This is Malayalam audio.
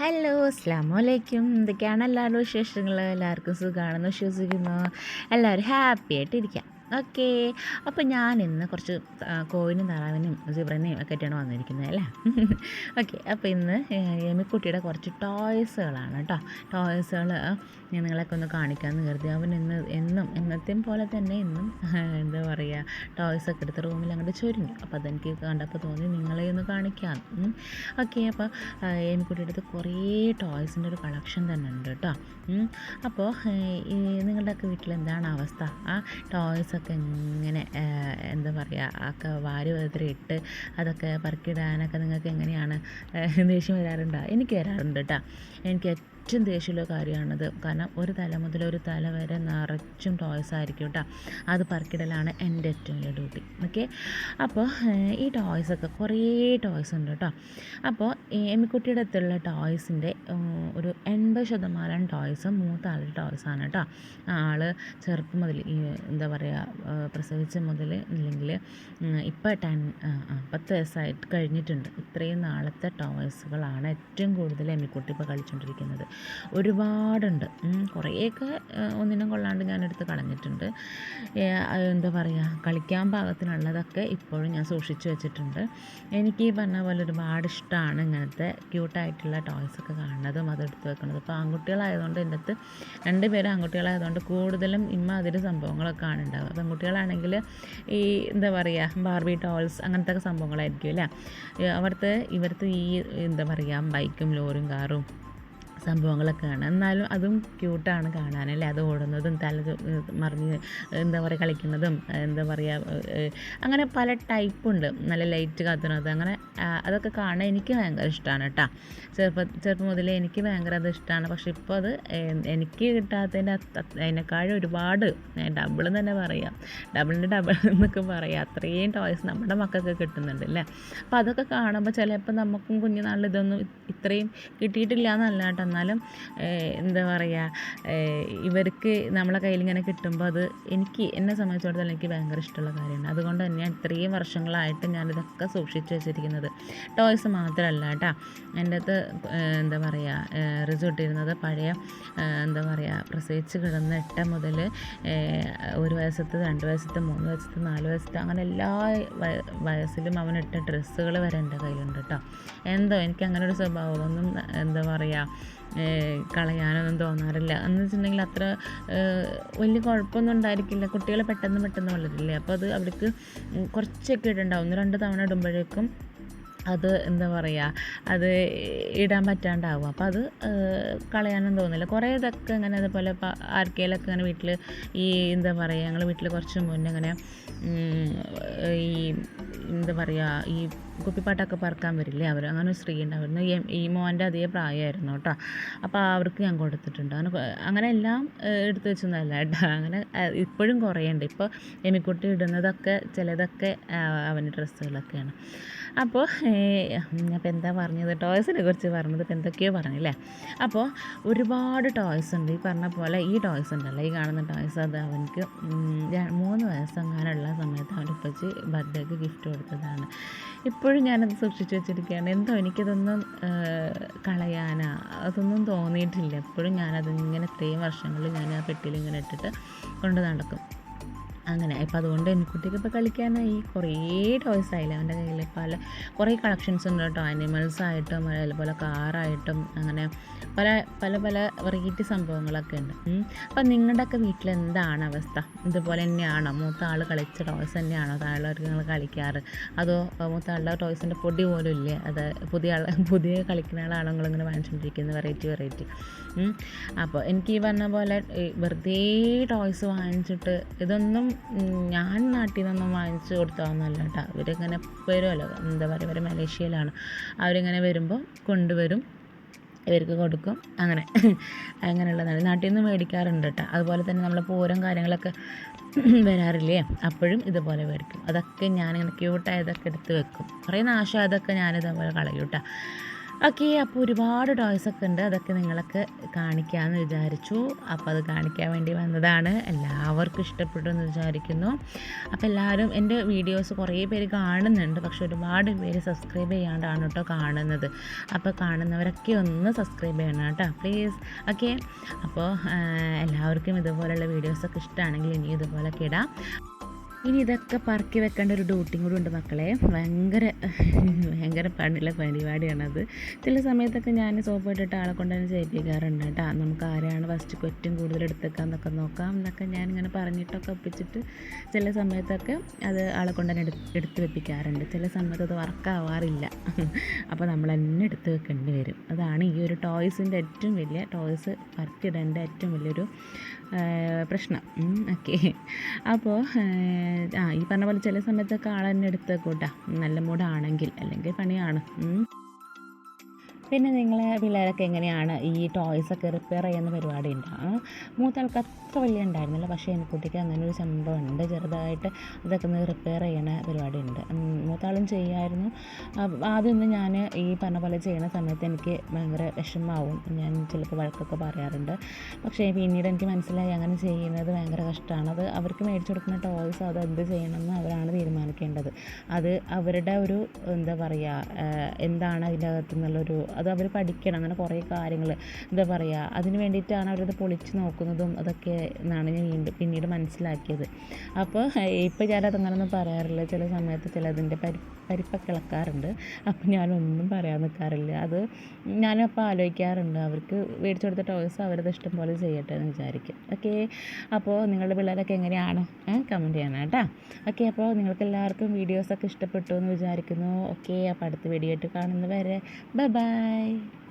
ഹലോ അസ്ലാം വലൈക്കും എന്തൊക്കെയാണ് എല്ലാവരുടെ വിശേഷങ്ങൾ എല്ലാവർക്കും സുഖമാണെന്ന് വിശ്വസിക്കുന്നു. എല്ലാവരും ഹാപ്പി ആയിട്ടിരിക്കാം. ഓക്കെ. അപ്പോൾ ഞാൻ ഇന്ന് കുറച്ച് കോയിനും താറാവിനും സിബ്രനെയും ഒക്കെ ആയിട്ടാണ് വന്നിരിക്കുന്നത് അല്ലേ? ഓക്കെ. അപ്പോൾ ഇന്ന് എമിക്കുട്ടിയുടെ കുറച്ച് ടോയ്സുകളാണ് കേട്ടോ. ടോയ്സുകൾ ഞാൻ നിങ്ങളൊക്കെ ഒന്ന് കാണിക്കാമെന്ന് കരുതി. അവൻ ഇന്ന് എന്നും എന്നത്തെയും പോലെ തന്നെ ഇന്നും എന്താ പറയുക ടോയ്സൊക്കെ എടുത്ത് റൂമിൽ അങ്ങോട്ട് ചൊരിഞ്ഞു. അപ്പോൾ അതെനിക്ക് കണ്ടപ്പോൾ തോന്നി നിങ്ങളെ ഒന്ന് കാണിക്കാം. ഓക്കെ. അപ്പോൾ എമിക്കുട്ടിയുടെ അടുത്ത് കുറേ ടോയ്സിന്റെ ഒരു കളക്ഷൻ തന്നെ ഉണ്ട് കേട്ടോ. അപ്പോൾ നിങ്ങളുടെയൊക്കെ വീട്ടിൽ എന്താണ് അവസ്ഥ? ആ ഇങ്ങനെ ഏഹ്, എന്താ പറയുക ഒക്കെ വാരി ഇട്ട് അതൊക്കെ പറക്കിടാനൊക്കെ നിങ്ങൾക്ക് എങ്ങനെയാണ് ദേഷ്യം വരാറുണ്ടോ? എനിക്ക് വരാറുണ്ട് കേട്ടോ എനിക്ക് ഏറ്റവും ദേഷ്യമുള്ള കാര്യമാണത്. കാരണം ഒരു തല മുതൽ ഒരു തല വരെ നിറച്ചും ടോയ്സ് ആയിരിക്കും കേട്ടോ. അത് പറക്കിടലാണ് എന്റെ ഏറ്റവും വലിയ ഡ്യൂട്ടി ഓക്കെ അപ്പോൾ ഈ ടോയ്സൊക്കെ കുറേ ടോയ്സ് ഉണ്ട് കേട്ടോ. അപ്പോൾ എമ്മിക്കുട്ടിയുടെ അടുത്തുള്ള ടോയ്സിന്റെ ഒരു എൺപത് ശതമാനം ടോയ്സും മൂത്ത ആളുടെ ടോയ്സാണ് കേട്ടോ. ആൾ ചെറുപ്പം മുതൽ ഈ എന്താ പറയുക പ്രസവിച്ച മുതൽ അല്ലെങ്കിൽ ഇപ്പോൾ ടെൻ പത്ത് വയസ്സായിട്ട് കഴിഞ്ഞിട്ടുണ്ട്. ഇത്രയും നാളത്തെ ടോയ്സുകളാണ് ഏറ്റവും കൂടുതൽ എമ്മിക്കുട്ടി ഇപ്പോൾ കളിച്ചുകൊണ്ടിരിക്കുന്നത് ഒരുപാടുണ്ട്. കുറേയൊക്കെ ഒന്നിനും കൊള്ളാണ്ട് ഞാനെടുത്ത് കളഞ്ഞിട്ടുണ്ട്. എന്താ പറയുക കളിക്കാൻ പാകത്തിനുള്ളതൊക്കെ ഇപ്പോഴും ഞാൻ സൂക്ഷിച്ചു വെച്ചിട്ടുണ്ട്. എനിക്ക് ഈ പറഞ്ഞ പോലെ ഒരുപാട് ഇഷ്ടമാണ് ഇങ്ങനത്തെ ക്യൂട്ടായിട്ടുള്ള ടോയ്സൊക്കെ കാണുന്നതും അതെടുത്ത് വെക്കുന്നതും ഇപ്പോൾ ആൺകുട്ടികളായതുകൊണ്ട് എന്റെ അടുത്ത് രണ്ട് പേരും ആൺകുട്ടികളായതുകൊണ്ട് കൂടുതലും ഇമ്മാതിരി സംഭവങ്ങളൊക്കെ ആണ് ഉണ്ടാവുക പെൺകുട്ടികളാണെങ്കിൽ ഈ എന്താ പറയുക ബാർബി ടോൾസ് അങ്ങനത്തെ സംഭവങ്ങളായിരിക്കും അല്ലേ? അവിടുത്തെ ഇവിടുത്തെ ഈ എന്താ പറയുക ബൈക്കും ലോറും കാറും സംഭവങ്ങളൊക്കെയാണ്. എന്നാലും അതും ക്യൂട്ടാണ് കാണാനല്ലേ? അത് ഓടുന്നതും തല മറിഞ്ഞ് എന്താ പറയുക കളിക്കുന്നതും എന്താ പറയുക അങ്ങനെ പല ടൈപ്പുണ്ട് നല്ല ലൈറ്റ് കത്തുന്നത്. അങ്ങനെ അതൊക്കെ കാണാൻ എനിക്ക് ഭയങ്കര ഇഷ്ടമാണ് കേട്ടോ. ചെറുപ്പ ചെറുപ്പം മുതലേ എനിക്ക് ഭയങ്കര അത് ഇഷ്ടമാണ് പക്ഷെ ഇപ്പോൾ അത് എനിക്ക് കിട്ടാത്തതിന്റെ അതിനേക്കാളും ഒരുപാട് ഡബിൾ തന്നെ പറയാം. ഡബിളിന്റെ ഡബിൾ എന്നൊക്കെ പറയാം. അത്രയും ടോയ്സ് നമ്മുടെ മക്കൾക്ക് കിട്ടുന്നുണ്ട് അല്ലേ? അപ്പോൾ അതൊക്കെ കാണുമ്പോൾ ചിലപ്പോൾ നമുക്കും കുഞ്ഞുനാളിൽ ഇതൊന്നും ഇത്രയും കിട്ടിയിട്ടില്ല എന്നല്ല കേട്ടോ. എന്നാലും എന്താ പറയുക ഇവർക്ക് നമ്മളെ കയ്യിൽ ഇങ്ങനെ കിട്ടുമ്പോൾ അത് എനിക്ക് എന്നെ സംബന്ധിച്ചിടത്തോളം എനിക്ക് ഭയങ്കര ഇഷ്ടമുള്ള കാര്യമാണ്. അതുകൊണ്ട് തന്നെയാണ് ഇത്രയും വർഷങ്ങളായിട്ട് ഞാനിതൊക്കെ സൂക്ഷിച്ച് വെച്ചിരിക്കുന്നത്. ടോയ്സ് മാത്രമല്ല കേട്ടോ എന്റെ അത് എന്താ പറയുക റിസോർട്ട് ഇരുന്നത് പഴയ എന്താ പറയുക പ്രസവിച്ച് കിടന്ന എട്ട് മുതൽ ഒരു വയസ്സത്ത് രണ്ട് വയസ്സത്ത് മൂന്ന് വയസ്സത്ത് നാല് വയസ്സത്ത് അങ്ങനെ എല്ലാ വയസ്സിലും അവനിട്ട ഡ്രസ്സുകൾ വരെ എന്റെ കയ്യിലുണ്ട് കേട്ടോ. എന്തോ എനിക്ക് അങ്ങനെ ഒരു സ്വഭാവമൊന്നും എന്താ പറയുക കളയാനൊന്നും തോന്നാറില്ല. എന്ന് വെച്ചിട്ടുണ്ടെങ്കിൽ അത്ര വലിയ കുഴപ്പമൊന്നും ഉണ്ടായിരിക്കില്ല. കുട്ടികളെ പെട്ടെന്ന് പെട്ടെന്ന് വളരില്ലേ? അപ്പോൾ അത് അവർക്ക് കുറച്ചൊക്കെ ഇടുണ്ടാവും. ഒന്ന് രണ്ട് തവണ ഇടുമ്പോഴേക്കും അത് എന്താ പറയുക അത് ഇടാൻ പറ്റാണ്ടാവും. അപ്പോൾ അത് കളയാനും തോന്നില്ല. കുറേ ഇതൊക്കെ ഇങ്ങനെ അതുപോലെ ആർക്കേലൊക്കെ ഇങ്ങനെ വീട്ടിൽ ഈ എന്താ പറയുക ഞങ്ങൾ വീട്ടിൽ കുറച്ച് മുന്നേ ഇങ്ങനെ ഈ എന്താ പറയുക ഈ കുപ്പിപ്പാട്ടൊക്കെ പറക്കാൻ വരില്ലേ അവർ അങ്ങനെ ഒരു സ്ത്രീ ഉണ്ടായിരുന്നു. ഈ മോന്റെ അതേ പ്രായമായിരുന്നു കേട്ടോ. അപ്പോൾ അവർക്ക് ഞാൻ കൊടുത്തിട്ടുണ്ട്. അങ്ങനെ അങ്ങനെ എല്ലാം എടുത്തു വെച്ചൊന്നുമല്ല കേട്ടോ. അങ്ങനെ ഇപ്പോഴും കുറേ ഉണ്ട് ഇപ്പോൾ എമിക്കുട്ടി ഇടുന്നതൊക്കെ ചിലതൊക്കെ അവന്റെ ഡ്രസ്സുകളൊക്കെയാണ്. അപ്പോൾ അപ്പോൾ എന്താ പറഞ്ഞത്? ടോയ്സിനെ കുറിച്ച് പറഞ്ഞത് ഇപ്പം എന്തൊക്കെയോ പറഞ്ഞില്ലേ? അപ്പോൾ ഒരുപാട് ടോയ്സ് ഉണ്ട്. ഈ പറഞ്ഞ പോലെ ഈ ടോയ്സ് ഉണ്ടല്ലോ. ഈ കാണുന്ന ടോയ്സ് അത് അവനക്ക് മൂന്ന് വയസ്സെങ്ങാനുള്ള സമയത്ത് അവന്റെ ഉപ്പച്ചി ബർത്ത്ഡേക്ക് ഗിഫ്റ്റ് കൊടുത്തതാണ്. ഇപ്പോഴും ഞാനത് സൂക്ഷിച്ചു വെച്ചിരിക്കുകയാണ്. എന്തോ എനിക്കതൊന്നും കളയാനാ അതൊന്നും തോന്നിയിട്ടില്ല. എപ്പോഴും ഞാനതിങ്ങനെ ഇത്രയും വർഷങ്ങളിൽ ഞാൻ ആ പെട്ടിയിൽ ഇങ്ങനെ ഇട്ടിട്ട് കൊണ്ട് നടക്കും. അങ്ങനെ. ഇപ്പോൾ അതുകൊണ്ട് എനിക്കുട്ടിക്ക് ഇപ്പോൾ കളിക്കാനായി കുറേ ടോയ്സ് ആയില്ല അവന്റെ കയ്യിൽ പല കുറേ കളക്ഷൻസ് ഉണ്ട് കേട്ടോ. അനിമൽസ് ആയിട്ടും അതുപോലെ കാറായിട്ടും അങ്ങനെ പല പല പല വെറൈറ്റി സംഭവങ്ങളൊക്കെ ഉണ്ട്. അപ്പം നിങ്ങളുടെയൊക്കെ വീട്ടിൽ എന്താണ് അവസ്ഥ? ഇതുപോലെ തന്നെയാണോ? മൂത്ത ആൾ കളിച്ച ടോയ്സ് തന്നെയാണോ? താഴെയുള്ളവർക്ക് നിങ്ങൾ കളിക്കാറ്? അതോ മൂത്ത ആളുടെ ടോയ്സിന്റെ പൊടി പോലും ഇല്ലേ? അത് പുതിയ ആൾ പുതിയ കളിക്കുന്ന ആളാണോ നിങ്ങളിങ്ങനെ വാങ്ങിച്ചുകൊണ്ടിരിക്കുന്നത് വെറൈറ്റി വെറൈറ്റി അപ്പോൾ എനിക്ക് ഈ പറഞ്ഞ പോലെ വെറുതെ ടോയ്സ് വാങ്ങിച്ചിട്ട് ഇതൊന്നും ഞാൻ നാട്ടിൽ നിന്നൊന്നും വാങ്ങിച്ചു കൊടുത്തതൊന്നുമല്ല കേട്ടോ. ഇവരിങ്ങനെ വരുമല്ലോ എന്താ പറയുക ഇവർ മലേഷ്യയിലാണ്. അവരിങ്ങനെ വരുമ്പോൾ കൊണ്ടുവരും. ഇവർക്ക് കൊടുക്കും. അങ്ങനെ. അങ്ങനെയുള്ളതാണ്. നാട്ടിൽ നിന്ന് മേടിക്കാറുണ്ട് കേട്ടോ. അതുപോലെ തന്നെ നമ്മളെ പൂരം കാര്യങ്ങളൊക്കെ വരാറില്ലേ? അപ്പോഴും ഇതുപോലെ മേടിക്കും. അതൊക്കെ ഞാനിങ്ങനെ ക്യൂട്ടായതൊക്കെ എടുത്ത് വെക്കും. കുറേ നാശമായതൊക്കെ ഞാനിതേപോലെ കളയൂട്ടാ ഓക്കെ അപ്പോൾ ഒരുപാട് ടോയ്സൊക്കെ ഉണ്ട്. അതൊക്കെ നിങ്ങളൊക്കെ കാണിക്കാമെന്ന് വിചാരിച്ചു. അപ്പോൾ അത് കാണിക്കാൻ വേണ്ടി വന്നതാണ്. എല്ലാവർക്കും ഇഷ്ടപ്പെട്ടു എന്ന് വിചാരിക്കുന്നു. അപ്പോൾ എല്ലാവരും എന്റെ വീഡിയോസ് കുറേ പേര് കാണുന്നുണ്ട്. പക്ഷെ ഒരുപാട് പേര് സബ്സ്ക്രൈബ് ചെയ്യാണ്ടാണ് കേട്ടോ കാണുന്നത്. അപ്പോൾ കാണുന്നവരൊക്കെ ഒന്ന് സബ്സ്ക്രൈബ് ചെയ്യണം കേട്ടോ പ്ലീസ് ഓക്കെ അപ്പോൾ എല്ലാവർക്കും ഇതുപോലെയുള്ള വീഡിയോസൊക്കെ ഇഷ്ടമാണെങ്കിൽ ഇനി ഇതുപോലൊക്കെ ഇടാം. ഇനി ഇതൊക്കെ പറക്കി വെക്കേണ്ട ഒരു ഡ്യൂട്ടിയും കൂടി ഉണ്ട് മക്കളെ. ഭയങ്കര ഭയങ്കര പണിയുള്ള പരിപാടിയാണത് ചില സമയത്തൊക്കെ ഞാൻ സോപ്പ് ഇട്ടിട്ട് ആളെ കൊണ്ട് തന്നെ ചെയ്യിപ്പിക്കാറുണ്ട് കേട്ടോ. നമുക്ക് ആരെയാണ് ഫസ്റ്റ് ഏറ്റവും കൂടുതൽ എടുത്തേക്കാന്നൊക്കെ നോക്കാം എന്നൊക്കെ ഞാൻ ഇങ്ങനെ പറഞ്ഞിട്ടൊക്കെ ഒപ്പിച്ചിട്ട് ചില സമയത്തൊക്കെ അത് ആളെ കൊണ്ട് തന്നെ എടുത്ത് വെപ്പിക്കാറുണ്ട്. ചില സമയത്ത് അത് വർക്കാവാറില്ല അപ്പോൾ നമ്മൾ തന്നെ എടുത്ത് വെക്കേണ്ടി വരും. അതാണ് ഈ ഒരു ടോയ്സിന്റെ ഏറ്റവും വലിയ ടോയ്സ് പറക്കിടേണ്ട ഏറ്റവും വലിയൊരു പ്രശ്നം. ഓക്കെ അപ്പോൾ ആ ഈ പറഞ്ഞ പോലെ ചില സമയത്തൊക്കെ ആൾ തന്നെ നല്ല മൂടാണെങ്കിൽ അല്ലെങ്കിൽ പണിയാണ്. പിന്നെ നിങ്ങളെ പിള്ളേരൊക്കെ എങ്ങനെയാണ് ഈ ടോയ്സൊക്കെ റിപ്പയർ ചെയ്യുന്ന പരിപാടി ഉണ്ട്? ആ മൂത്താൾക്ക് അത്ര വലിയ ഉണ്ടായിരുന്നില്ല പക്ഷേ എന്റെ കുട്ടിക്ക് അങ്ങനെ ഒരു സംഭവം ഉണ്ട്. ചെറുതായിട്ട് അതൊക്കെ ഒന്ന് റിപ്പയർ ചെയ്യുന്ന പരിപാടി ഉണ്ട്. മൂത്താളും ചെയ്യായിരുന്നു. ആദ്യമൊന്നും ഞാൻ ഈ പറഞ്ഞ പോലെ ചെയ്യുന്ന സമയത്ത് എനിക്ക് ഭയങ്കര വിഷമാവും ഞാൻ ചിലപ്പോൾ വഴക്കൊക്കെ പറയാറുണ്ട്. പക്ഷേ പിന്നീട് എനിക്ക് മനസ്സിലായി അങ്ങനെ ചെയ്യുന്നത് ഭയങ്കര കഷ്ടമാണ്. അത് അവർക്ക് മേടിച്ചു കൊടുക്കുന്ന ടോയ്സ് അത് എന്ത് ചെയ്യണമെന്ന് അവരാണ് തീരുമാനിക്കേണ്ടത്. അത് അവരുടെ ഒരു എന്താ പറയുക എന്താണ് അതിന്റെ അകത്ത് നിന്നുള്ളൊരു അത് അവർ പഠിക്കണം അങ്ങനെ കുറേ കാര്യങ്ങൾ എന്താ പറയുക അതിന് വേണ്ടിയിട്ടാണ് അവരത് പൊളിച്ച് നോക്കുന്നതും അതൊക്കെ എന്നാണ് ഞാൻ വീണ്ടും പിന്നീട് മനസ്സിലാക്കിയത്. അപ്പോൾ ഇപ്പോൾ ഞാനത് അങ്ങനെയൊന്നും പറയാറില്ല. ചില സമയത്ത് ചിലതിന്റെ പരി പരിപ്പൊക്കെ ഇളക്കാറുണ്ട്. അപ്പം ഞാനൊന്നും പറയാൻ നിൽക്കാറില്ല അത് ഞാനപ്പോൾ ആലോചിക്കാറുണ്ട്. അവർക്ക് മേടിച്ചു കൊടുത്ത ടോയ്സ് അവരത് ഇഷ്ടം പോലെ ചെയ്യട്ടെ എന്ന് വിചാരിക്കും. ഓക്കെ അപ്പോൾ നിങ്ങളുടെ പിള്ളേരൊക്കെ എങ്ങനെയാണ്? കമന്റ് ചെയ്യണം കേട്ടോ. ഓക്കെ അപ്പോൾ നിങ്ങൾക്ക് എല്ലാവർക്കും വീഡിയോസൊക്കെ ഇഷ്ടപ്പെട്ടു എന്ന് വിചാരിക്കുന്നു. ഓക്കെ അപ്പോൾ അടുത്ത വീഡിയോ ആയിട്ട് കാണുന്നവരെ. Bye bye